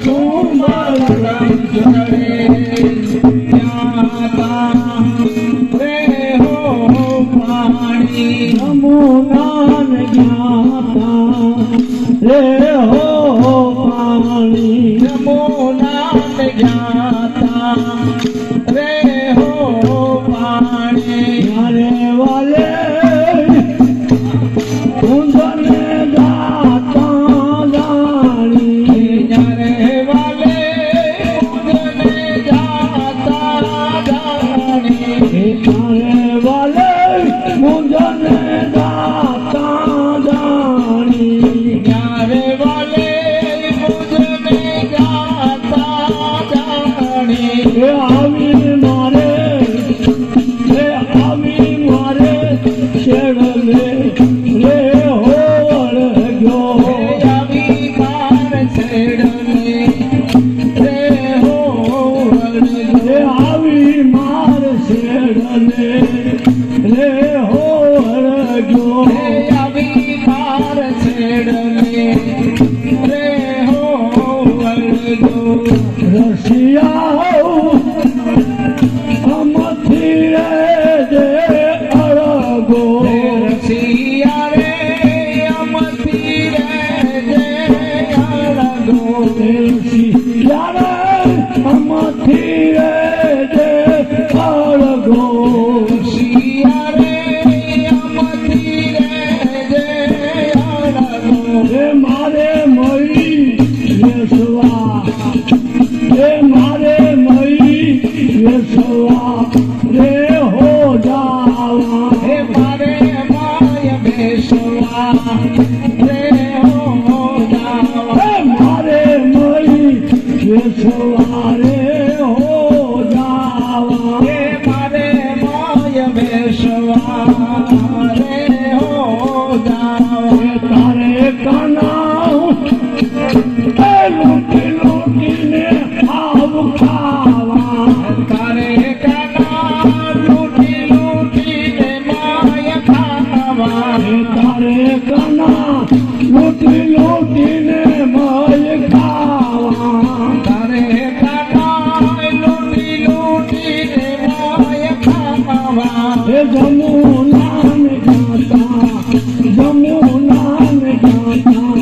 છું મારું રામચંદ્ર રે હો રે હો ধীরে যে আর ঘোষিয়া রে আমার ধীরে যে আর ঘোষে মারে মই যশোয়া রে মারে মই যশোয়া রে হো যাওয়া হে মারে মায় বেশোয়া রে হো যাওয়া হে মারে মই যশোয়া no, no.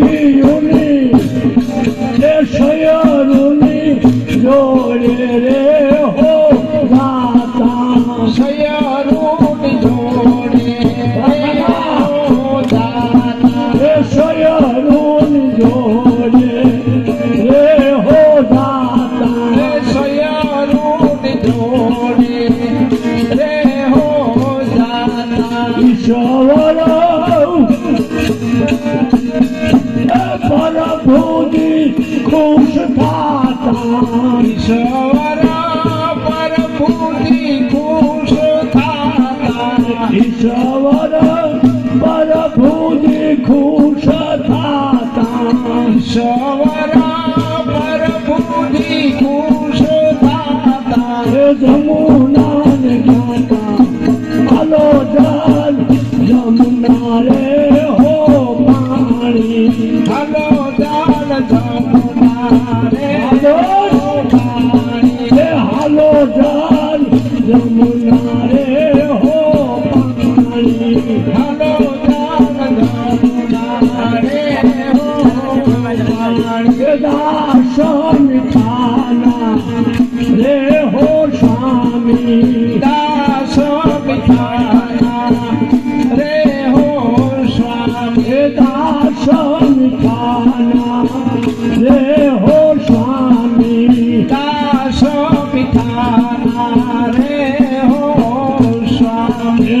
સખીઓની એ શયરોની જોડે રે હો દાતા શયરોની જોડે એ શયરોની જોડે રે હો દાતા શયરોની જોડે રે હો દાતા ઈશ્વર Thank you. पर भोगी खुश खाता ईश्वर पर भोगी खुश खाता ईश्वर पर भोगी खुश खाता ईश्वर पर भोगी खुश खाता जमुना ज्ञाता हलो जाल जमुना रे Lord,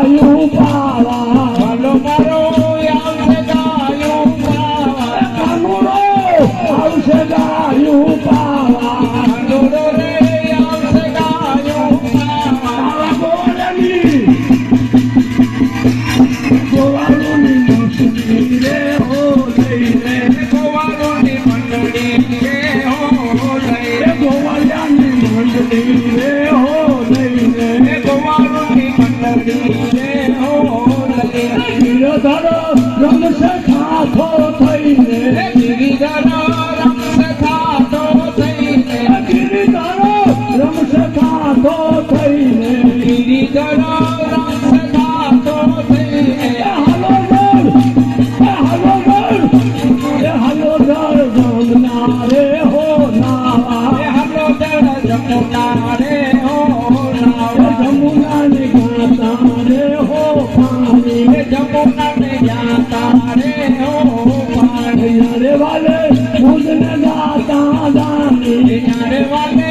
ರೂಪ ஞான வாழ்க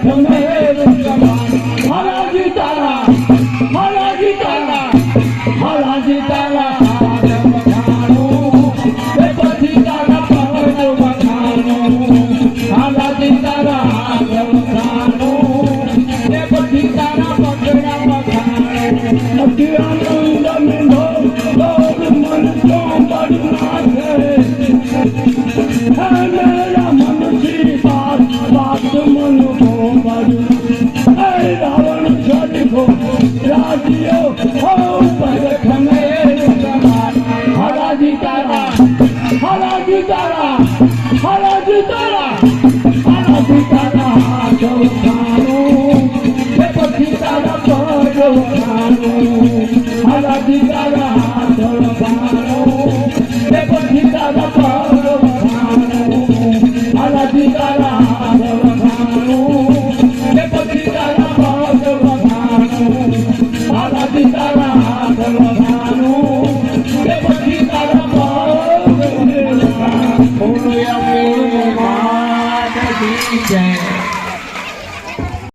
Come. I'll be there, I'll.